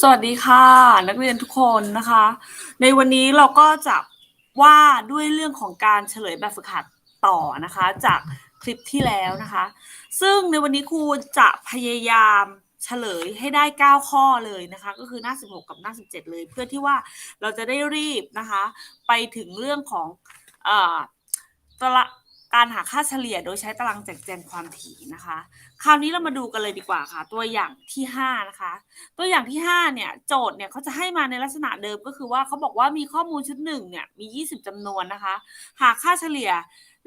สวัสดีค่ะ นักเรียนทุกคนนะคะ ในวันนี้เราก็จะว่าด้วยเรื่องของการเฉลยแบบฝึกหัดต่อนะคะ จากคลิปที่แล้วนะคะ ซึ่งในวันนี้ครูจะพยายามเฉลยให้ได้ 9 ข้อเลยนะคะ ก็คือหน้า 16 กับหน้า 17 เลย เพื่อที่ว่าเราจะได้รีบนะคะ ไปถึงเรื่องของอ่อตราง การหาค่าเฉลี่ยโดยใช้ตารางแจกแจงความถี่นะคะ คราวนี้เรามาดูกันเลยดีกว่าค่ะ ตัวอย่างที่ 5 นะคะ ตัวอย่างที่ 5 เนี่ย โจทย์เนี่ยเขาจะให้มาในลักษณะเดิมก็คือว่าเขาบอกว่ามีข้อมูลชุดหนึ่งเนี่ยมี 20จำนวนนะคะ หาค่าเฉลี่ย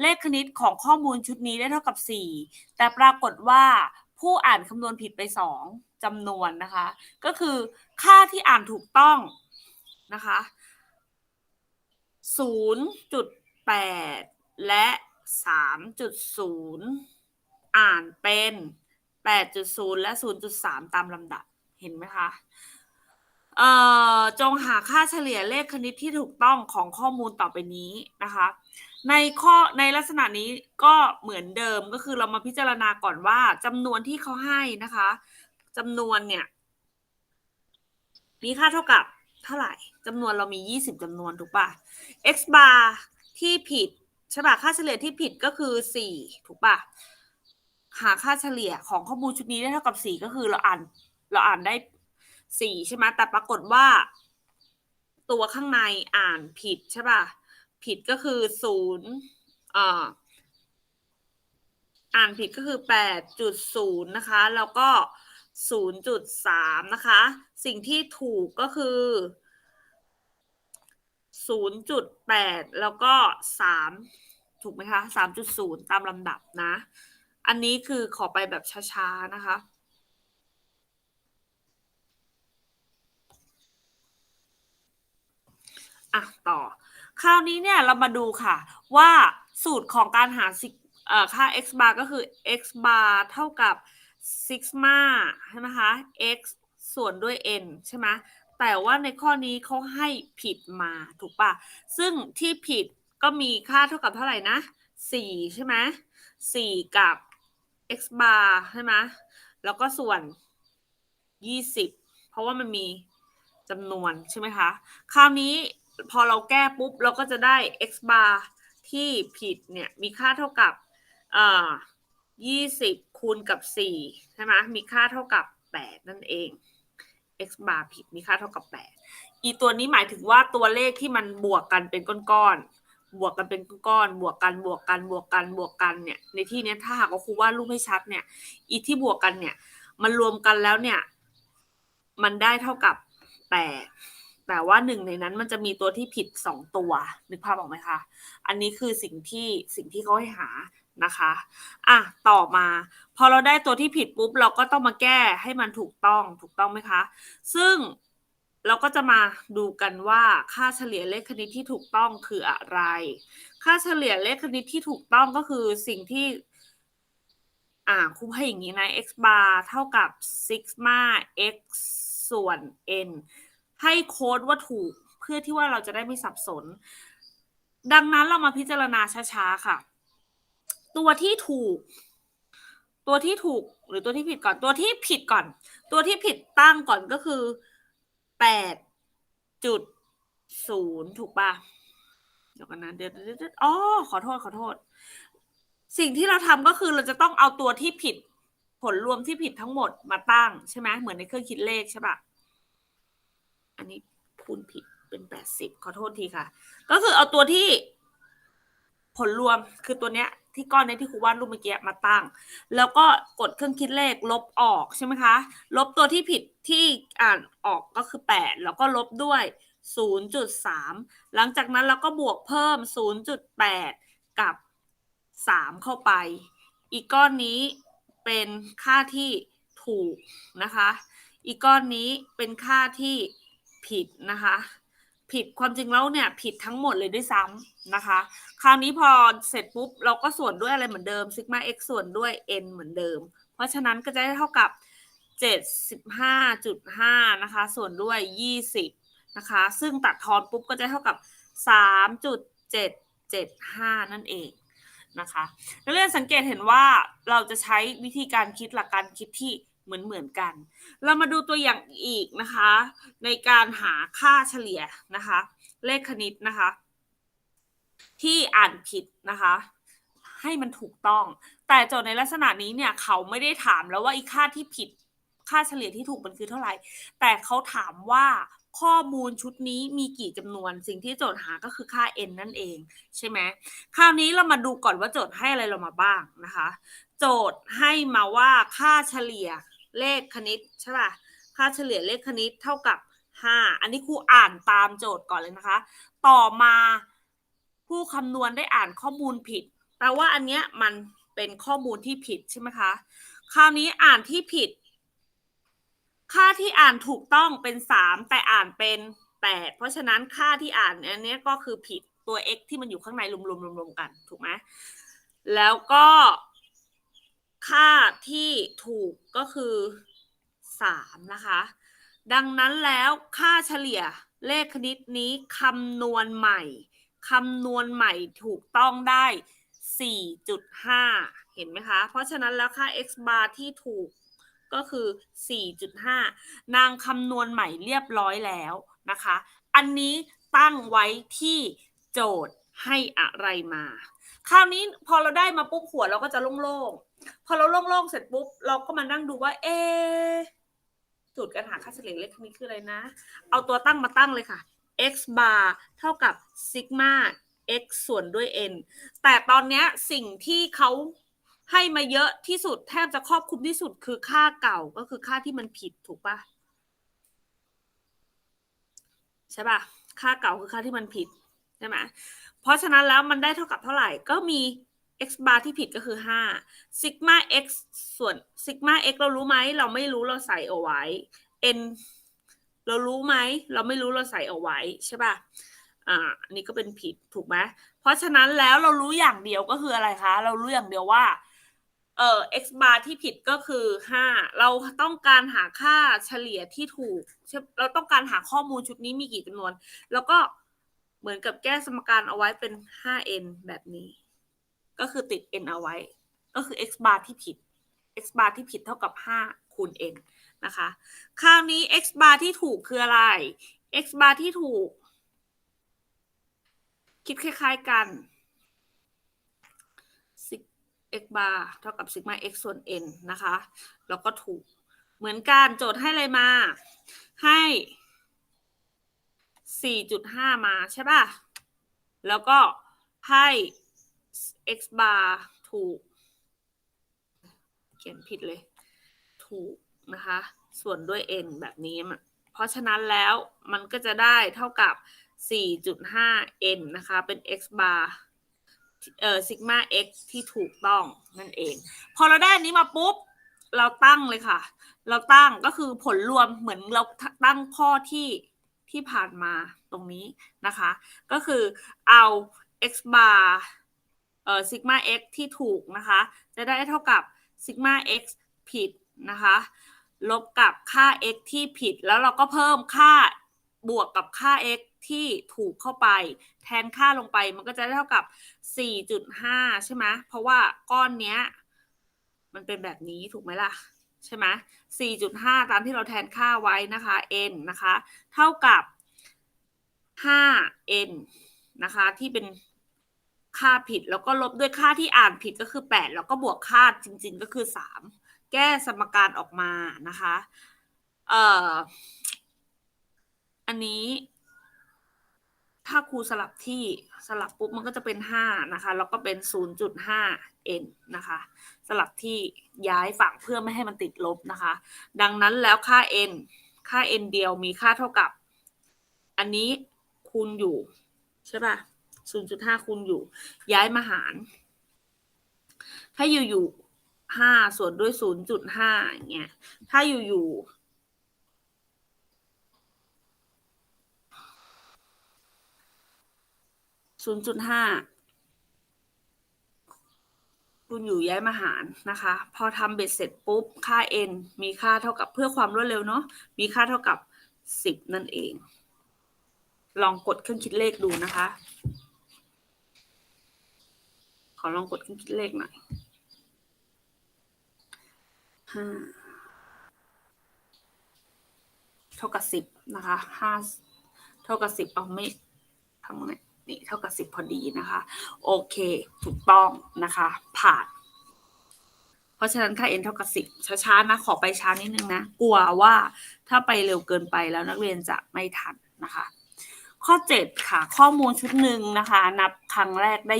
เลขคณิตของข้อมูลชุดนี้ได้เท่ากับ 4 แต่ปรากฏว่าผู้อ่านคำนวณผิดไป 2จำนวนนะคะ ก็คือค่าที่อ่านถูกต้องนะคะ0.8 และ 3.0 อ่านเป็น 8.0 และ 0.3 ตามลำดับ เห็นไหมคะ เอ่อ จงหาค่าเฉลี่ยเลขคณิตที่ถูกต้องของข้อมูลต่อไปนี้นะคะ ในข้อในลักษณะนี้ก็เหมือนเดิมก็คือเรามาพิจารณาก่อนว่าจำนวนที่เขาให้นะคะจำนวนเนี่ยมีค่าเท่ากับเท่าไหร่จำนวนเรามี 20จำนวนถูกป่ะ x bar ที่ผิด ใช่ป่ะค่าเฉลี่ยที่ผิดก็คือ4ถูกป่ะหาค่าเฉลี่ยของข้อมูลชุดนี้ได้เท่ากับ4ก็คือเราอ่าน เราอ่านได้4ใช่ไหมแต่ปรากฏว่า ตัวข้างในอ่านผิดใช่ป่ะผิดก็คือ0อ่าอ่านผิดก็คือ8.0นย์นะคะ แล้วก็0.3นะคะ สิ่งที่ถูกก็คือ 0.8แปดแล้วก็3ถูกไหมคะ3.0ตามลำดับนะ อันนี้คือขอไปแบบช้าๆนะคะอะต่อ คราวนี้เนี่ยเรามาดูค่ะ ว่าสูตรของการหาซิกเอ่อค่า x bar ก็คือ x bar เท่ากับ sigma ใช่ไหมคะ x ส่วนด้วย n ใช่ไหม แต่ว่าในข้อนี้เขาให้ผิดมาถูกปะซึ่งที่ผิดก็มีค่าเท่ากับเท่าไหร่นะ4ใช่ไหม4กับ x bar ใช่ไหมแล้วก็ส่วน 20 เพราะว่ามันมีจำนวนใช่ไหมคะ คราวนี้พอเราแก้ปุ๊บ เราก็จะได้ x bar ที่ผิดเนี่ย มีค่าเท่ากับเอ่อ20 คูณกับ 4 ใช่ไหมมีค่าเท่ากับ 8 นั่นเอง x bar ผิดมีค่าเท่ากับ8อีตัวนี้หมายถึงว่าตัวเลขที่มันบวกกันเป็นก้อนๆบวกกันเป็นก้อนๆบวกกันบวกกันบวกกันบวกกันเนี่ยในที่นี้ถ้าหากว่าครูวาดรูปให้ชัดเนี่ยอีที่บวกกันเนี่ย มันรวมกันแล้วเนี่ย มันได้เท่ากับ8แต่ว่าหนึ่งในนั้นมันจะมีตัวที่ผิด2ตัวนึกภาพออกไหมคะ อันนี้คือสิ่งที่สิ่งที่เขาให้หา นะคะอะต่อมา พอเราได้ตัวที่ผิดปุ๊บ เราก็ต้องมาแก้ให้มันถูกต้องถูกต้องไหมคะ ซึ่งเราก็จะมาดูกันว่าค่าเฉลี่ยเลขคณิตที่ถูกต้องคืออะไร ค่าเฉลี่ยเลขคณิตที่ถูกต้องก็คือสิ่งที่ อ่าครูให้อย่างนี้นะ x bar เท่ากับ sigma x ส่วน n ให้โค้ดว่าถูกเพื่อที่ว่าเราจะได้ไม่สับสน ดังนั้นเรามาพิจารณาช้าๆค่ะ ตัวที่ถูก ตัวที่ถูกหรือตัวที่ผิดก่อน ตัวที่ผิดก่อน ตัวที่ผิดตั้งก่อนก็คือแปดจุดศูนย์ถูกปะเดี๋ยวกันนะเดี๋ยวเดี๋ยวเดี๋ยวอ๋อขอโทษขอโทษ สิ่งที่เราทำก็คือเราจะต้องเอาตัวที่ผิด ผลรวมที่ผิดทั้งหมดมาตั้งใช่ไหมเหมือนในเครื่องคิดเลขใช่ปะอันนี้คูณผิดเป็นแปดสิบขอโทษทีค่ะ ก็คือเอาตัวที่ผลรวมคือตัวเนี้ย ที่ก้อนนี้ที่ครูวาดรูปเมื่อกี้มาตั้ง แล้วก็กดเครื่องคิดเลขลบออกใช่ไหมคะ ลบตัวที่ผิดที่อ่านออกก็คือ 8 แล้วก็ลบด้วย 0.3 หลังจากนั้นเราก็บวกเพิ่ม 0.8 กับ 3 เข้าไป อีกก้อนนี้เป็นค่าที่ถูกนะคะ อีกก้อนนี้เป็นค่าที่ผิดนะคะ ผิดความจริงแล้วเนี่ยผิดทั้งหมดเลยด้วยซ้ำนะคะ คราวนี้พอเสร็จปุ๊บ เราก็ส่วนด้วยอะไรเหมือนเดิมซิกมา x ส่วนด้วย n เหมือนเดิม เพราะฉะนั้นก็จะได้เท่ากับ 75.5 นะคะ ส่วนด้วย 20 นะคะ ซึ่งตัดทอนปุ๊บก็จะเท่ากับ 3.775 นั่นเองนะคะนักเรียนสังเกตเห็นว่าเราจะใช้วิธีการคิดหลักการคิดที่ เหมือนเหมือนกัน เรามาดูตัวอย่างอีกนะคะ ในการหาค่าเฉลี่ยนะคะ เลขคณิตนะคะ ที่อ่านผิดนะคะ ให้มันถูกต้อง แต่โจทย์ในลักษณะนี้เนี่ยเขาไม่ได้ถามแล้วว่าอีค่าที่ผิดค่าเฉลี่ยที่ถูกมันคือเท่าไหร่ แต่เขาถามว่าข้อมูลชุดนี้มีกี่จำนวน สิ่งที่โจทย์หาก็คือค่า n นั่นเอง ใช่ไหมคราวนี้เรามาดูก่อนว่าโจทย์ให้อะไรเรามาบ้างนะคะ โจทย์ให้มาว่าค่าเฉลี่ย เลขคณิตใช่ป่ะ ค่าเฉลี่ยเลขคณิตเท่ากับ 5 อันนี้ครูอ่านตามโจทย์ก่อนเลยนะคะ ต่อมาผู้คำนวณได้อ่านข้อมูลผิด แปลว่าอันเนี้ยมันเป็นข้อมูลที่ผิดใช่ไหมคะ คราวนี้อ่านที่ผิด ค่าที่อ่านถูกต้องเป็น 3 แต่อ่านเป็น8เพราะฉะนั้นค่าที่อ่านอันเนี้ยก็คือผิดตัว x ที่มันอยู่ข้างในรวมๆๆๆกัน ถูกไหมแล้วก็ ค่าที่ถูกก็คือ3นะคะ ดังนั้นแล้วค่าเฉลี่ยเลขคณิตนี้คำนวณใหม่คำนวณใหม่ถูกต้องได้ 4.5 เห็นไหมคะ เพราะฉะนั้นแล้วค่า x bar ที่ถูกก็คือ 4.5 นางคำนวณใหม่เรียบร้อยแล้วนะคะ อันนี้ตั้งไว้ที่โจทย์ให้อะไรมา คราวนี้พอเราได้มาปุ๊บหัวเราก็จะโล่งๆ พอเราโล่งๆเสร็จปุ๊บ เราก็มานั่งดูว่า เอะสูตรการหาค่าเฉลี่ยเลขนี้คืออะไรนะ เอาตัวตั้งมาตั้งเลยค่ะ x bar เท่ากับ sigma x ส่วนด้วย n แต่ตอนนี้สิ่งที่เขาให้มาเยอะที่สุดแทบจะครอบคลุมที่สุดคือค่าเก่าก็คือค่าที่มันผิดถูกปะใช่ปะค่าเก่าคือค่าที่มันผิดใช่ไหมเพราะฉะนั้นแล้วมันได้เท่ากับเท่าไหร่ก็มี x bar ที่ผิดก็คือ5 sigma x ส่วน sigma x เรารู้ไหม เราไม่รู้เราใส่เอาไว้ n เรารู้ไหม เราไม่รู้เราใส่เอาไว้ใช่ป่ะ อ่าอันนี้ก็เป็นผิดถูกไหมเพราะฉะนั้นแล้วเรารู้อย่างเดียวก็คืออะไรคะ เรารู้อย่างเดียวว่าเอ่อ x bar ที่ผิดก็คือ 5 เราต้องการหาค่าเฉลี่ยที่ถูก เราต้องการหาข้อมูลชุดนี้มีกี่จำนวน แล้วก็เหมือนกับแก้สมการเอาไว้เป็น 5n แบบนี้ ก็คือติด n เอาไว้ ก็คือ x bar ที่ผิด x bar ที่ผิดเท่ากับ 5 คูณ n นะคะ คราวนี้ x bar ที่ถูกคืออะไร x bar ที่ถูก คิดคล้าย ๆกัน x bar เท่ากับ sigma x ส่วน n นะคะ แล้วก็ถูกเหมือนกันโจทย์ให้อะไรมา ให้ 4.5 มาใช่ป่ะ แล้วก็ให้ x bar ถูก เขียนผิดเลย ถูกนะคะ ส่วนด้วย n แบบนี้ เพราะฉะนั้นแล้วมันก็จะได้เท่ากับ 4.5 n นะคะ เป็น x bar เอ่อ sigma x ที่ถูกต้องนั่นเอง พอเราได้อันนี้มาปุ๊บ เราตั้งเลยค่ะ เราตั้งก็คือผลรวมเหมือนเราตั้งข้อที่ที่ผ่านมาตรงนี้นะคะ ก็คือเอา x bar เอ่อ sigma x ที่ถูกนะคะ จะได้เท่ากับ sigma x ผิดนะคะ ลบกับค่า x ที่ผิด แล้วเราก็เพิ่มค่าบวกกับค่า x ที่ถูกเข้าไป แทนค่าลงไปมันก็จะได้เท่ากับ 4.5 ใช่ไหมเพราะว่าก้อนเนี้ย มันเป็นแบบนี้ถูกไหมล่ะ ใช่ไหม4.5 ตามที่เราแทนค่าไว้นะคะ n นะคะ เท่ากับ 5n นะคะ ที่เป็น ค่าผิดแล้วก็ลบด้วยค่าที่อ่านผิดก็คือ 8 แล้วก็บวกค่าจริง ๆ ก็คือ 3 แก้สมการออกมานะคะ เอ่อ อันนี้ ถ้าครูสลับที่สลับปุ๊บมันก็จะเป็น 5 นะคะ แล้วก็เป็น 0.5 n นะคะ สลับที่ย้ายฝั่งเพื่อไม่ให้มันติดลบนะคะ ดังนั้นแล้วค่า n ค่า n เดียวมีค่าเท่ากับ อันนี้คูณอยู่ ใช่ป่ะ 0.5คูณอยู่ ย้ายมาหาร ถ้าอยู่อยู่5ส่วนด้วย0.5อย่างเงี้ย ถ้าอยู่อยู่ศูนย์จุดห้าคุณอยู่ย้ายมาหารนะคะ พอทำเบ็ดเสร็จปุ๊บ ค่า n มีค่าเท่ากับเพื่อความรวดเร็วเนาะ มีค่าเท่ากับสิบนั่นเอง ลองกดเครื่องคิดเลขดูนะคะ อลองกดเครื่องคิดเลขหน่อยห้าเท่ากับสิบนะคะห้าเท่ากับสิบเอาไม่ทั้งนี่เท่ากับสิบพอดีนะคะ โอเคถูกต้องนะคะ ผ่าน เพราะฉะนั้นค่า n เท่ากับสิบช้าๆนะ ขอไปช้านิดนึงนะ กลัวว่าถ้าไปเร็วเกินไปแล้วนักเรียนจะไม่ทันนะคะ ข้อ 7 ค่ะ ข้อมูลชุดหนึ่งนะคะ นับครั้งแรกได้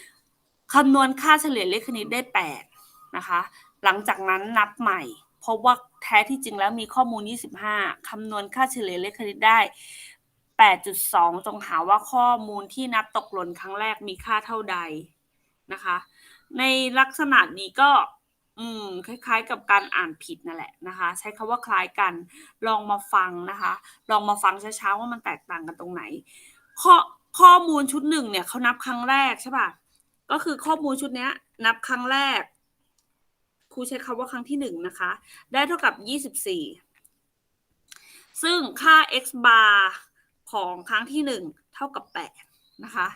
24 คำนวณค่าเฉลี่ยเลขคณิตได้ 8 นะคะ หลังจากนั้นนับใหม่พบว่าแท้ที่จริงแล้วมีข้อมูล 25 คำนวณค่าเฉลี่ยเลขคณิตได้ 8.2 จงหาว่าข้อมูลที่นับตกหล่นครั้งแรกมีค่าเท่าใดนะคะ ในลักษณะนี้ก็ อืมคล้ายๆ กับการอ่านผิดนั่นแหละนะคะ ใช้คำว่าคล้ายกันลองมาฟังนะคะ ลองมาฟังช้าๆว่ามันแตกต่างกันตรงไหน ข้อข้อมูลชุดหนึ่งเนี่ยเขานับครั้งแรกใช่ป่ะก็คือข้อมูลชุดเนี้ยนับครั้งแรกครูใช้คำว่าครั้งที่หนึ่งนะคะ ได้เท่ากับยี่สิบสี่ซึ่งค่า x bar ของครั้งที่หนึ่งเท่ากับแปดนะคะ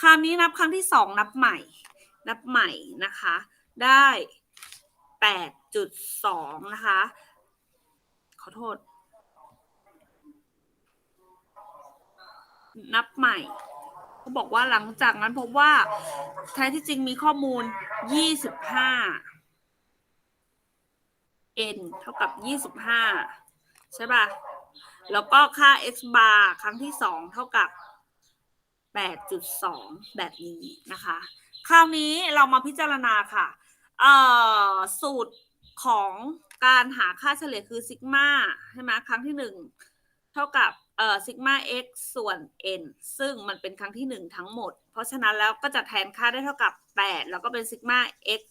คราวนี้นับครั้งที่สองนับใหม่ นับใหม่นะคะ ได้ แปดจุดสองนะคะ ขอโทษ นับใหม่เขาบอกว่าหลังจากนั้นพบว่าแท้ที่จริงมีข้อมูล 25 n เท่ากับ 25 ใช่ป่ะ แล้วก็ค่า x bar ครั้งที่ 2 เท่ากับ 8.2 แบบนี้นะคะ คราวนี้เรามาพิจารณาค่ะ เอ่อสูตรของการหาค่าเฉลี่ยคือซิกมาใช่ไหมครั้งที่1เท่ากับเอ่อซิกมา x ส่วน n ซึ่งมันเป็นครั้งที่1ทั้งหมด เพราะฉะนั้นแล้วก็จะแทนค่าได้เท่ากับ 8 แล้วก็เป็นซิกมา x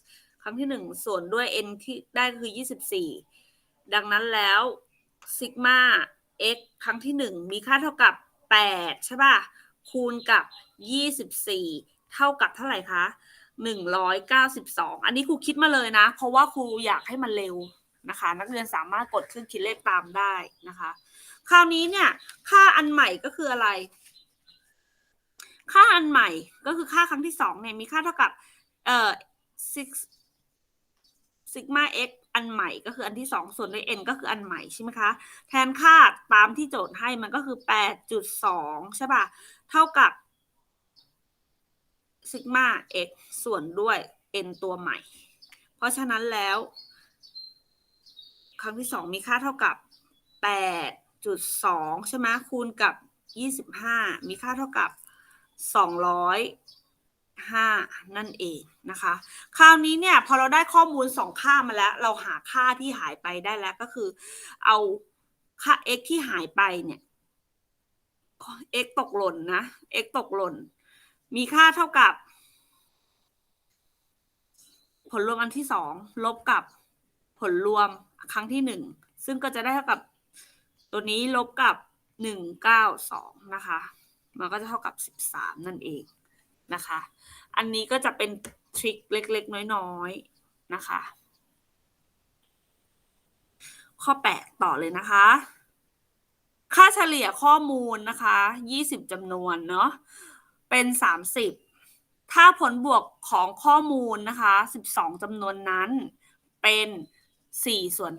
ครั้งที่1ส่วนด้วย n ที่ได้คือ 24 ดังนั้นแล้วซิกมา x ครั้งที่1มีค่าเท่ากับ 8 ใช่ป่ะ คูณกับ 24 เท่ากับเท่าไหร่คะ 192อันนี้ครูคิดมาเลยนะ เพราะว่าครูอยากให้มันเร็วนะคะ นักเรียนสามารถกดเครื่องคิดเลขตามได้นะคะ คราวนี้เนี่ย ค่าอันใหม่ก็คืออะไร ค่าอันใหม่ก็คือค่าครั้งที่สองเนี่ยมีค่าเท่ากับเอ่อ six ซิกมา x อันใหม่ก็คืออันที่สองส่วนด้วย n ก็คืออันใหม่ใช่ไหมคะ แทนค่าตามที่โจทย์ให้มันก็คือ8.2ใช่ป่ะ เท่ากับ ซิกมา x ส่วนด้วย n ตัวใหม่ เพราะฉะนั้นแล้ว ครั้งที่สองมีค่าเท่ากับ 8.2 ใช่ไหมคูณกับ 25 มีค่าเท่ากับ 205 นั่นเองนะคะ คราวนี้เนี่ยพอเราได้ข้อมูลสองค่ามาแล้ว เราหาค่าที่หายไปได้แล้วก็คือ เอาค่า x ที่หายไปเนี่ย x ตกหล่นนะ x ตกหล่น มีค่าเท่ากับ ผลรวมอันที่สองลบกับผลรวมครั้งที่หนึ่งซึ่งก็จะได้เท่ากับตัวนี้ลบกับหนึ่งเก้าสองนะคะ มันก็จะเท่ากับสิบสามนั่นเองนะคะ อันนี้ก็จะเป็นทริคเล็กๆ น้อยๆนะคะ ข้อแปดต่อเลยนะคะ ค่าเฉลี่ยข้อมูลนะคะยี่สิบจำนวนเนาะ เป็นสามสิบถ้าผลบวกของข้อมูลนะคะ12จำนวนนั้นเป็น4ส่วน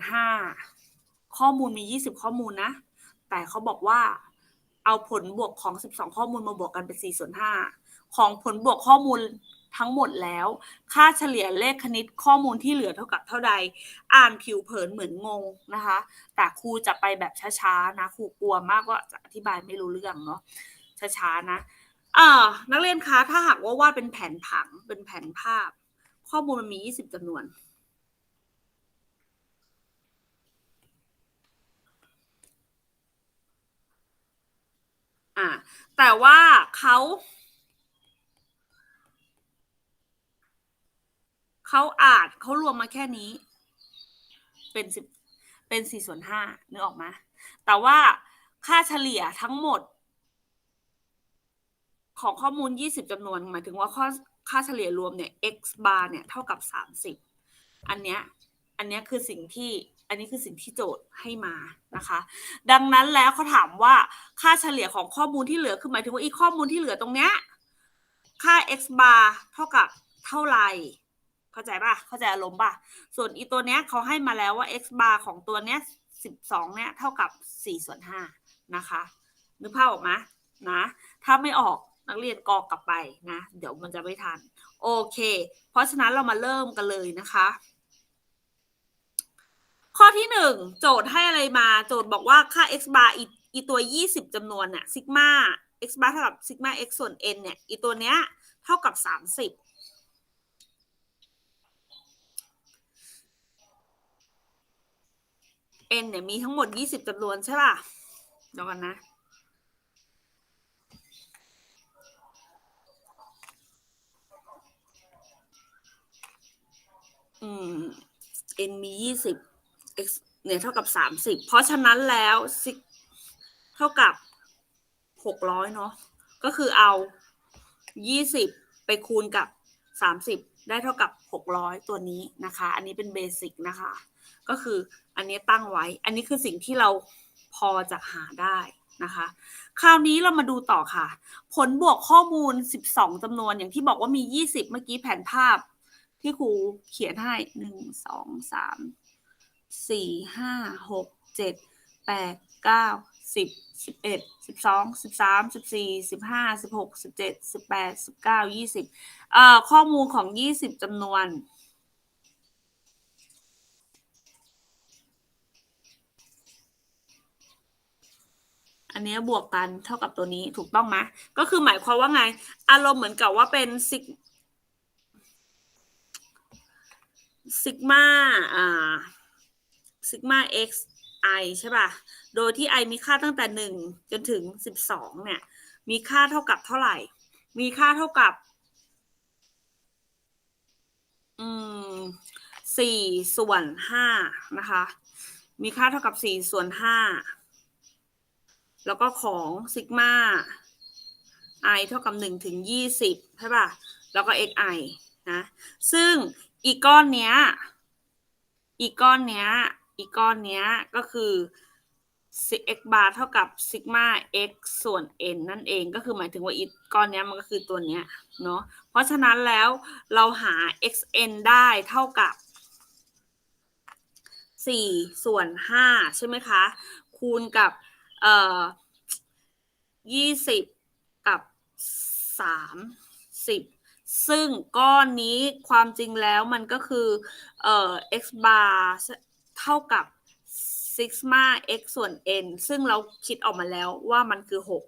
5ข้อมูลมี20ข้อมูลนะ แต่เขาบอกว่าเอาผลบวกของ12ข้อมูลมาบวกกันเป็น4ส่วน5ของผลบวกข้อมูลทั้งหมดแล้ว ค่าเฉลี่ยเลขคณิตข้อมูลที่เหลือเท่ากับเท่าใด อ่านผิวเผินเหมือนงงนะคะ แต่ครูจะไปแบบช้าๆนะ ครูกลัวมากว่าจะอธิบายไม่รู้เรื่องเนาะช้าๆนะ อ่านักเรียนคะถ้าหากว่าวาดเป็นแผนผังเป็นแผนภาพ ข้อมูลมันมี20จำนวน อ่า แต่ว่าเขาเขาอาจเขารวมมาแค่นี้ เป็นสิบเป็นสี่ส่วนห้านึกออกไหมแต่ว่าค่าเฉลี่ยทั้งหมด ของข้อมูล 20จำนวนหมายถึงว่าข้อค่าเฉลี่ยรวมเนี่ย x bar เนี่ยเท่ากับ 30 อันเนี้ยอันเนี้ยคือสิ่งที่อันนี้คือสิ่งที่โจทย์ให้มานะคะ ดังนั้นแล้วเขาถามว่าค่าเฉลี่ยของข้อมูลที่เหลือคือหมายถึงว่าอีกข้อมูลที่เหลือตรงเนี้ยค่า x bar เท่ากับเท่าไหร่เข้าใจป่ะเข้าใจอารมณ์ป่ะส่วนอีตัวเนี้ยเขาให้มาแล้วว่า x bar ของตัวเนี้ยสิบสองเนี้ยเท่ากับสี่ส่วนห้านะคะนึกภาพออกไหมนะ ถ้าไม่ออก นักเรียนกอกลับไปนะ เดี๋ยวมันจะไม่ทัน โอเค เพราะฉะนั้นเรามาเริ่มกันเลยนะคะ ข้อที่หนึ่งโจทย์ให้อะไรมา โจทย์บอกว่าค่า x bar อีอีตัว 20จำนวนเนี่ยซิกมา x bar เท่ากับซิกมา x ส่วน n เนี่ยอีตัวเนี้ยเท่ากับ 30 n เนี่ยมีทั้งหมด 20จำนวนใช่ป่ะเดี๋ยวกันนะ อืม n มี20 x เนี่ยเท่ากับ30เพราะฉะนั้นแล้วซิเท่ากับ600เนาะ ก็คือเอา20ไปคูณกับ30ได้เท่ากับ600ตัวนี้นะคะ อันนี้เป็นเบสิกนะคะ ก็คืออันนี้ตั้งไว้ อันนี้คือสิ่งที่เราพอจะหาได้นะคะ คราวนี้เรามาดูต่อค่ะ ผลบวกข้อมูล 12จำนวนอย่างที่บอกว่ามี 20 เมื่อกี้แผนภาพ ที่ครูเขียนให้หนึ่งสองสามสี่ห้าหกเจ็ดแปดเก้าสิบสิบเอ็ดสิบสองสิบสามสิบสี่สิบห้าสิบหกสิบเจ็ดสิบแปดสิบเก้ายี่สิบเอ่อข้อมูลของยี่สิบจำนวนอันนี้บวกกันเท่ากับตัวนี้ถูกต้องไหมก็คือหมายความว่าไง อารมณ์เหมือนกับว่าเป็นสิก ซิกมาอ่าซิกมา x i ใช่ป่ะ โดยที่ i มีค่าตั้งแต่หนึ่งจนถึงสิบสองเนี่ย มีค่าเท่ากับเท่าไหร่ มีค่าเท่ากับ อืมสี่ส่วนห้านะคะ มีค่าเท่ากับสี่ส่วนห้าแล้วก็ของซิกมา i เท่ากับหนึ่งถึงยี่สิบใช่ป่ะ แล้วก็ xi นะ ซึ่ง อีกก้อนเนี้ย อีกก้อนเนี้ย อีกก้อนเนี้ยก็คือ x bar เท่ากับซิกมา x ส่วน n นั่นเองก็คือหมายถึงว่าอีกก้อนเนี้ยมันก็คือตัวเนี้ยเนาะเพราะฉะนั้นแล้วเราหา xn ได้เท่ากับ 4 ส่วน 5 ใช่ไหมคะ คูณกับเอ่อ20 กับ 30 ซึ่งก้อนนี้ความจริงแล้วมันก็คือเอ่อ x bar เท่ากับ sigma x ส่วน n ซึ่งเราคิดออกมาแล้วว่ามันคือ 6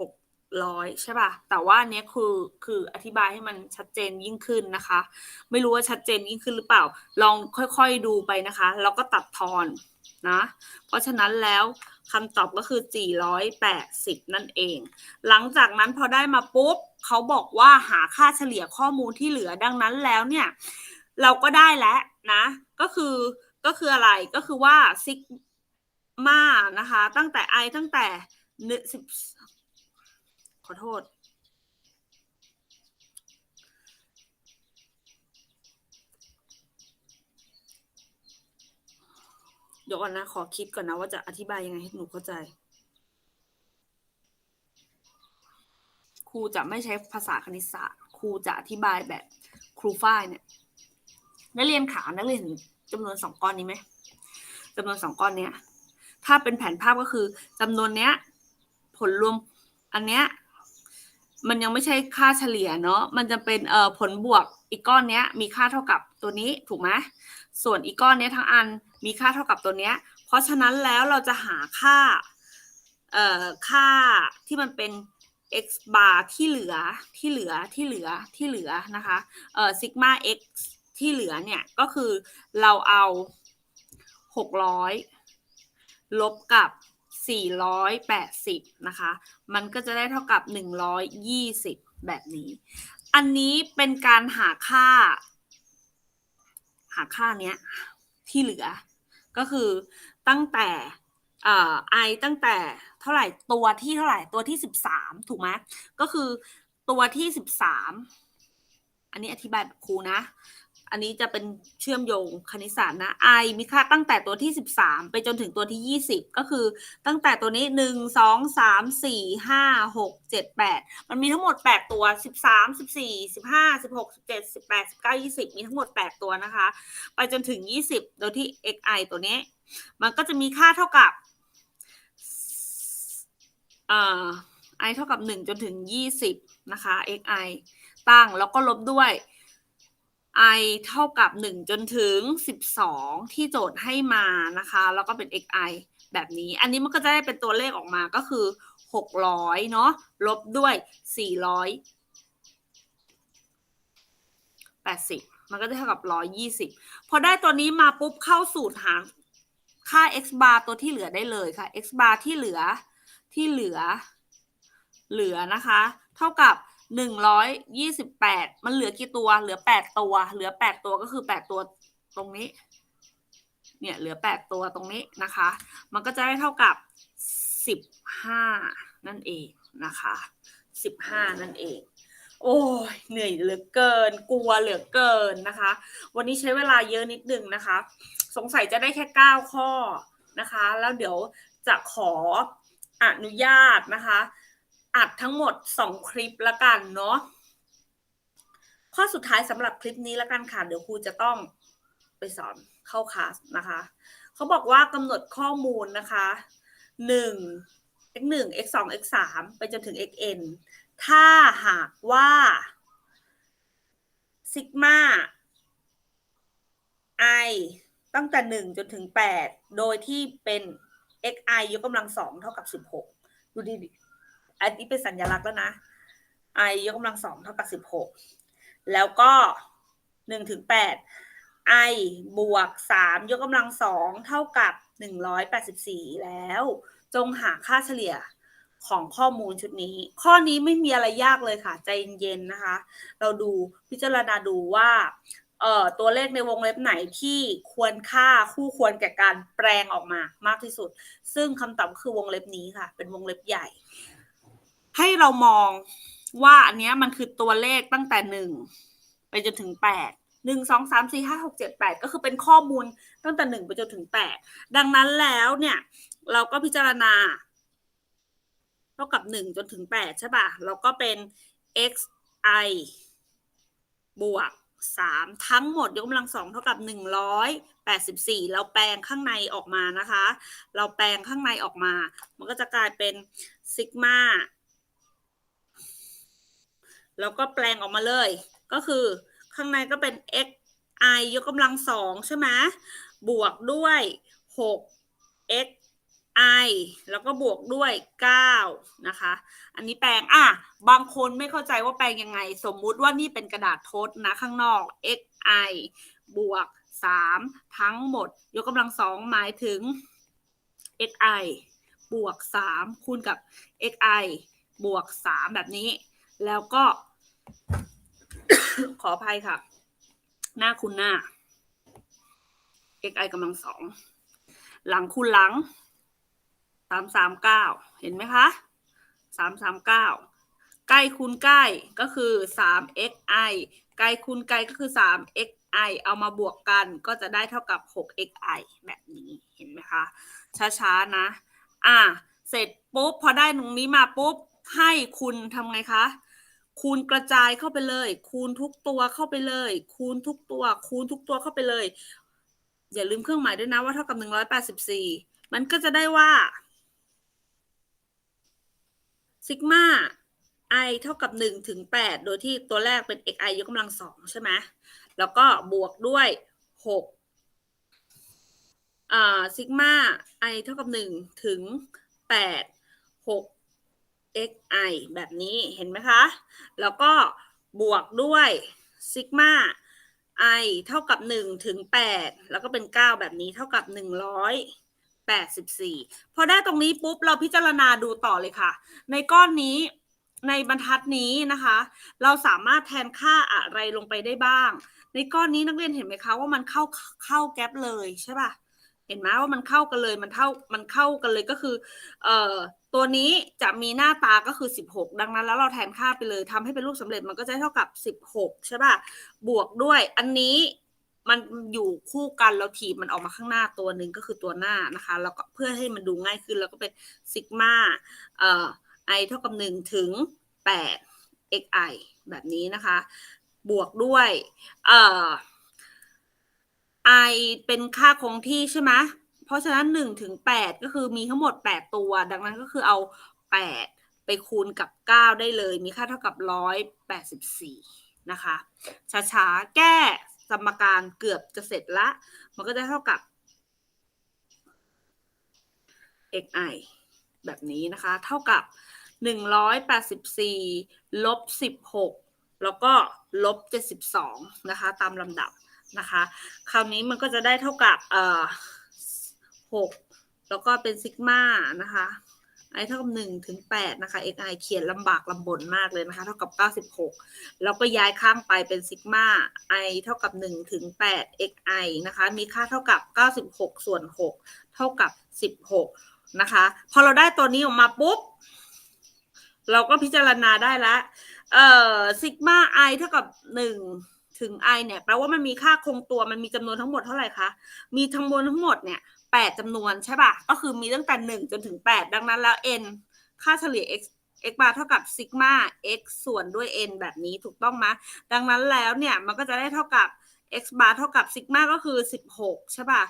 600 ใช่ป่ะ แต่ว่านเนี้ยคือคืออธิบายให้มันชัดเจนยิ่งขึ้นนะคะ ไม่รู้ว่าชัดเจนยิ่งขึ้นหรือเปล่า ลองค่อยๆดูไปนะคะ แล้วก็ตัดทอน นะ เพราะฉะนั้นแล้วคำตอบก็คือ 480 นั่นเอง หลังจากนั้นพอได้มาปุ๊บเขาบอกว่าหาค่าเฉลี่ยข้อมูลที่เหลือดังนั้นแล้วเนี่ย เราก็ได้แล้วนะ ก็คือก็คืออะไรก็คือว่าซิกมานะคะ ตั้งแต่ i ตั้งแต่หนึ่งสิบขอโทษ เดี๋ยวก่อนนะ ขอคิดก่อนนะว่าจะอธิบายยังไงให้หนูเข้าใจ ครูจะไม่ใช้ภาษาคณิตศาสตร์ ครูจะอธิบายแบบครูฝ้ายเนี่ย นักเรียนขา นักเรียนเห็นจำนวนสองก้อนนี้ไหมจำนวนสองก้อนเนี้ย ถ้าเป็นแผนภาพก็คือจำนวนเนี้ย ผลรวมอันเนี้ยมันยังไม่ใช่ค่าเฉลี่ยเนาะ มันจะเป็นเอ่อผลบวกอีกก้อนเนี้ย มีค่าเท่ากับตัวนี้ถูกไหมส่วนอีกก้อนเนี้ยทั้งอัน มีค่าเท่ากับตัวเนี้ย เพราะฉะนั้นแล้วเราจะหาค่า เอ่อ ค่าที่มันเป็น x bar ที่เหลือที่เหลือที่เหลือที่เหลือนะคะ เอ่อ sigma x ที่เหลือเนี่ย ก็คือเราเอา 600 ลบกับ 480 นะคะ มันก็จะได้เท่ากับ 120 แบบนี้ อันนี้เป็นการหาค่า หาค่าเนี้ยที่เหลือ ก็คือตั้งแต่ไอตั้งแต่เท่าไหร่ตัวที่เท่าไหร่ตัวที่สิบสามถูกไหมก็คือตัวที่สิบสามอันนี้อธิบายแบบครูนะ อันนี้จะเป็นเชื่อมโยงคณิตศาสตร์นะ i มีค่าตั้งแต่ตัวที่ 13 ไปจนถึงตัวที่ 20 ก็คือตั้งแต่ตัวนี้ 1 2 3 4 5 6 7 8 มันมีทั้งหมด 8 ตัว 13 14 15 16 17 18 19 20 มีทั้งหมด 8 ตัวนะคะ ไปจนถึง 20 โดยที่ xi ตัวนี้ มันก็จะมีค่าเท่ากับเอ่อ i เท่ากับ 1 จนถึง 20 นะคะ xi ตั้งแล้วก็ลบด้วย i เท่ากับ 1 จนถึง 12 ที่โจทย์ให้มานะคะ แล้วก็เป็น xi แบบนี้ อันนี้มันก็จะได้เป็นตัวเลขออกมาก็คือ 600 เนาะลบด้วย 480 มันก็จะเท่ากับ 120 พอได้ตัวนี้มาปุ๊บเข้าสูตรหาค่า x bar ตัวที่เหลือได้เลยค่ะ x bar ที่เหลือที่เหลือเหลือนะคะ เท่ากับ 128มันเหลือกี่ตัว เหลือ8ตัว เหลือ8ตัวก็คือ8ตัวตรงนี้ เนี่ยเหลือ8ตัวตรงนี้นะคะ มันก็จะได้เท่ากับ15นั่นเองนะคะ15นั่นเอง โอ้ยเหนื่อยเหลือเกิน กลัวเหลือเกินนะคะ วันนี้ใช้เวลาเยอะนิดนึงนะคะ สงสัยจะได้แค่9ข้อนะคะ แล้วเดี๋ยวจะขออนุญาตนะคะ อัดทั้งหมด 2 คลิปละกันเนาะข้อสุดท้ายสำหรับคลิปนี้ละกันค่ะ เดี๋ยวครูจะต้องไปสอนเข้าคลาสนะคะ เขาบอกว่ากำหนดข้อมูลนะคะ1 x 1 x 2 x 3ไปจนถึง xn ถ้าหากว่าซิกมา i ตั้งแต่ 1 จนถึง 8 โดยที่เป็น xi ยกกำลัง2เท่ากับ 16 ดูดี อันนี้เป็นสัญลักษณ์แล้วนะ i ยกกำลัง2เท่ากับ16แล้วก็1ถึง8 i บวก3ยกกำลัง2เท่ากับ184แล้ว จงหาค่าเฉลี่ยของข้อมูลชุดนี้ ข้อนี้ไม่มีอะไรยากเลยค่ะ ใจเย็นๆนะคะ เราดูพิจารณาดูว่าเอ่อตัวเลขในวงเล็บไหนที่ควรค่าคู่ควรแก่การแปลงออกมามากที่สุด ซึ่งคำตอบคือวงเล็บนี้ค่ะ เป็นวงเล็บใหญ่ ให้เรามองว่าอันเนี้ยมันคือตัวเลขตั้งแต่หนึ่งไปจนถึงแปดหนึ่งสองสามสี่ห้าหกเจ็ดแปดก็คือเป็นข้อมูลตั้งแต่หนึ่งไปจนถึงแปดดังนั้นแล้วเนี่ยเราก็พิจารณา เท่ากับหนึ่งจนถึงแปดใช่ป่ะเราก็เป็น x i บวกสามทั้งหมดยกกำลังสองเท่ากับหนึ่งร้อยแปดสิบสี่เราแปลงข้างในออกมานะคะ เราแปลงข้างในออกมา มันก็จะกลายเป็นซิกมา แล้วก็แปลงออกมาเลย ก็คือข้างในก็เป็น x i ยกกำลังสองใช่ไหมบวกด้วยหก x i แล้วก็บวกด้วย 9 นะคะ อันนี้แปลง อะ บางคนไม่เข้าใจว่าแปลงยังไง สมมุติว่านี่เป็นกระดาษทดนะข้างนอก x i บวก 3 ทั้งหมด ยกกำลังสองหมายถึง x i บวก 3 คูณกับ x i บวก 3 แบบนี้ แล้วก็ ขออภัยค่ะ หน้าคูณหน้า x i กำลังสอง หลังคูณหลัง สามสามเก้า เห็นไหมคะ สามสามเก้า ใกล้คูณใกล้ก็คือสาม xi ไกลคูณไกลก็คือสาม xi เอามาบวกกันก็จะได้เท่ากับหก xi แบบนี้ เห็นไหมคะ ช้าๆนะ อะ เสร็จปุ๊บพอได้ตรงนี้มาปุ๊บให้คุณทำไงคะ คูณกระจายเข้าไปเลย คูณทุกตัวเข้าไปเลย คูณทุกตัว คูณทุกตัวเข้าไปเลย อย่าลืมเครื่องหมายด้วยนะว่าเท่ากับหนึ่งร้อยแปดสิบสี่มันก็จะได้ว่าซิกมา i เท่ากับ1ถึง8โดยที่ตัวแรกเป็น xi ยกกำลังสองใช่ไหมแล้วก็บวกด้วย6อ่าซิกมา i เท่ากับ1ถึง 8 6 xi แบบนี้เห็นไหมคะ แล้วก็บวกด้วยซิกมา i เท่ากับ 1 ถึง 8 แล้วก็เป็น 9 แบบนี้เท่ากับ 184 พอได้ตรงนี้ปุ๊บ เราพิจารณาดูต่อเลยค่ะ ในก้อนนี้ในบรรทัดนี้นะคะ เราสามารถแทนค่าอะไรลงไปได้บ้าง ในก้อนนี้นักเรียนเห็นไหมคะว่ามันเข้าเข้าแก๊ปเลยใช่ป่ะ เห็นไหมว่ามันเข้ากันเลยมันเท่ามันเข้ากันเลยก็คือ เอ่อตัวนี้จะมีหน้าตาก็คือ 16 ดังนั้นแล้วเราแทนค่าไปเลยทำให้เป็นรูปสำเร็จมันก็จะเท่ากับ 16 ใช่ป่ะ บวกด้วยอันนี้มันอยู่คู่กันเราถีบมันออกมาข้างหน้าตัวหนึ่งก็คือตัวหน้านะคะแล้วก็เพื่อให้มันดูง่ายขึ้นแล้วก็เป็นซิกมาเอ่อ i เท่ากับ 1 ถึง 8 xi แบบนี้นะคะ บวกด้วยเอ่อ i เป็นค่าคงที่ใช่ไหมเพราะฉะนั้น1ถึง8ก็คือมีทั้งหมด8ตัว ดังนั้นก็คือเอา8ไปคูณกับ9ได้เลย มีค่าเท่ากับ184นะคะ ช้าๆ แก้สมการเกือบจะเสร็จละ มันก็จะเท่ากับ xi แบบนี้นะคะ เท่ากับ 184 ลบ 16 แล้วก็ลบ 72 นะคะ ตามลำดับ นะคะ คราวนี้มันก็จะได้เท่ากับเอ่อ6แล้วก็เป็นซิกมานะคะ i เท่ากับ1ถึง8นะคะ xi เขียนลำบากลำบนมากเลยนะคะ เท่ากับ96แล้วก็ย้ายข้างไปเป็นซิกมา i เท่ากับ1ถึง8 xi นะคะ มีค่าเท่ากับ96ส่วน6เท่ากับ16นะคะ พอเราได้ตัวนี้ออกมาปุ๊บ เราก็พิจารณาได้แล้วเอ่อซิกมา i เท่ากับ1 ถึง i เนี่ยแปลว่ามันมีค่าคงตัวมันมีจำนวนทั้งหมดเท่าไหร่คะมีจำนวนทั้งหมดเนี่ย8จำนวนใช่ป่ะก็คือมีตั้งแต่1จนถึง8ดังนั้นแล้ว n ค่าเฉลี่ย x x bar เท่ากับซิกมา x ส่วนด้วย n แบบนี้ถูกต้องไหมดังนั้นแล้วเนี่ยมันก็จะได้เท่ากับ x bar เท่ากับซิกมาก็คือ 16 ใช่ป่ะ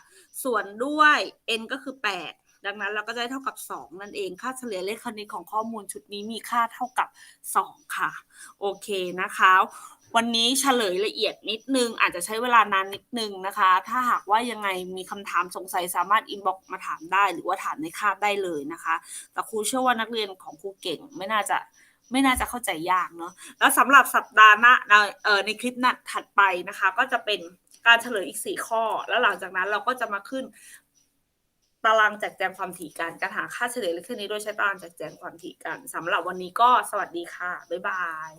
ส่วนด้วย n ก็คือ 8 ดังนั้นเราก็จะได้เท่ากับ 2 นั่นเอง ค่าเฉลี่ยเลขคณิตของข้อมูลชุดนี้มีค่าเท่ากับ 2 ค่ะ โอเคนะคะ วันนี้เฉลยละเอียดนิดนึง อาจจะใช้เวลานานนิดนึงนะคะ ถ้าหากว่ายังไงมีคำถามสงสัยสามารถอินบ็อกมาถามได้ หรือว่าถามในคาบได้เลยนะคะ แต่ครูเชื่อว่านักเรียนของครูเก่งไม่น่าจะไม่น่าจะเข้าใจยากเนาะแล้วสำหรับสัปดาห์หน้าเอ่อในคลิปนัดถัดไปนะคะ ก็จะเป็นการเฉลยอีก 4 ข้อ แล้วหลังจากนั้นเราก็จะมาขึ้นตารางแจกแจงความถี่กันการหาค่าเฉลี่ยเลขนี้โดยใช้ตารางแจกแจงความถี่กันสำหรับวันนี้ก็สวัสดีค่ะ บ๊ายบาย